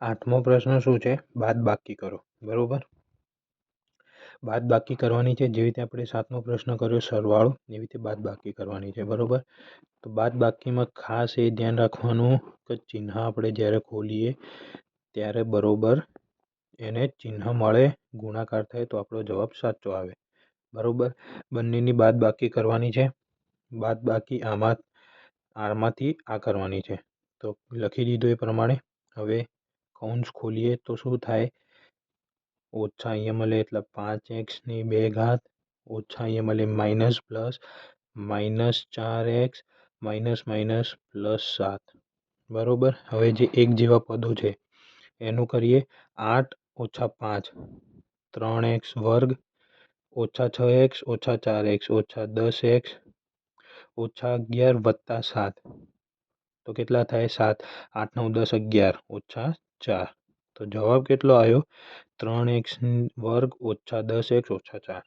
આઠમો પ્રશ્ન શું છે? બાદ બાકી કરો. બરાબર? બાદ બાકી કરવાની છે. જેવી રીતે આપણે સાતમો પ્રશ્ન કર્યો, સરવાળો, એવી રીતે બાદ બાકી કરવાની છે. બરાબર? તો બાદ બાકીમાં ખાસ એ ધ્યાન રાખવાનું કે ચિહ્ન આપણે જ્યારે ખોલીએ ત્યારે બરાબર એને ચિહ્ન મળે, ગુણાકાર થાય તો આપણો જવાબ સાચો આવે. બરાબર? બંનેની બાદ બાકી કરવાની છે. બાદ બાકી આમાં, આમાંથી આ કરવાની છે. તો લખી દીધું એ પ્રમાણે. હવે કૌંસ ખોલીએ તો શું થાય ઓછા અહીંયા મળે એટલે પાંચ એક્સની બે ઘાત ઓછા અહીંયા મળે માઇનસ પ્લસ માઇનસ ચાર એક્સ માઇનસ માઇનસ પ્લસ સાત બરાબર હવે જે એક જેવા પદો છે એનું કરીએ આઠ ઓછા પાંચ ત્રણ એક્સ વર્ગ ઓછા છ એક્સ ઓછા ચાર એક્સ ઓછા દસ એક્સ ઓછા અગિયાર વત્તા સાત તો કેટલા થાય સાત આઠ નવ દસ અગિયાર ઓછા ચાર. તો જવાબ કેટલો આવ્યો? ત્રણ એક્સ વર્ગ ઓછા દસ એક્સ ઓછા ચાર.